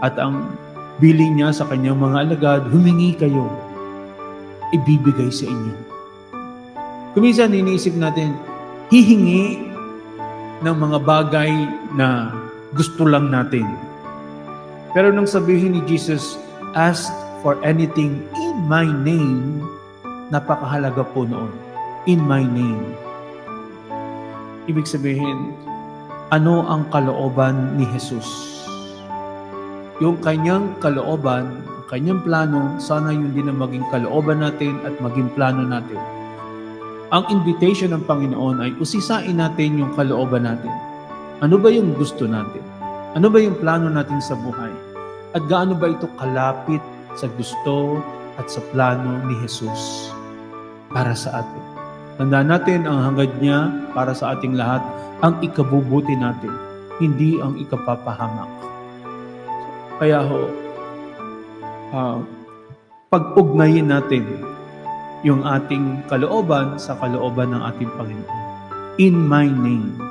At ang bilin niya sa kanyang mga alagad, humingi kayo, ibibigay sa inyo. Kuminsan iniisip natin, hihingi ng mga bagay na gusto lang natin. Pero nung sabihin ni Jesus, ask for anything in my name, napakahalaga po noon. In my name. Ibig sabihin, ano ang kalooban ni Jesus? Yung kanyang kalooban, ang kanyang plano, sana yun din ang maging kalooban natin at maging plano natin. Ang invitation ng Panginoon ay usisain natin yung kalooban natin. Ano ba yung gusto natin? Ano ba yung plano natin sa buhay? At gaano ba ito kalapit sa gusto at sa plano ni Jesus para sa atin? Tandaan natin ang hangad niya para sa ating lahat, ang ikabubuti natin, hindi ang ikapapahamak. Kaya ho, ah, pag-ugnayin natin yung ating kalooban sa kalooban ng ating Panginoon. In my name.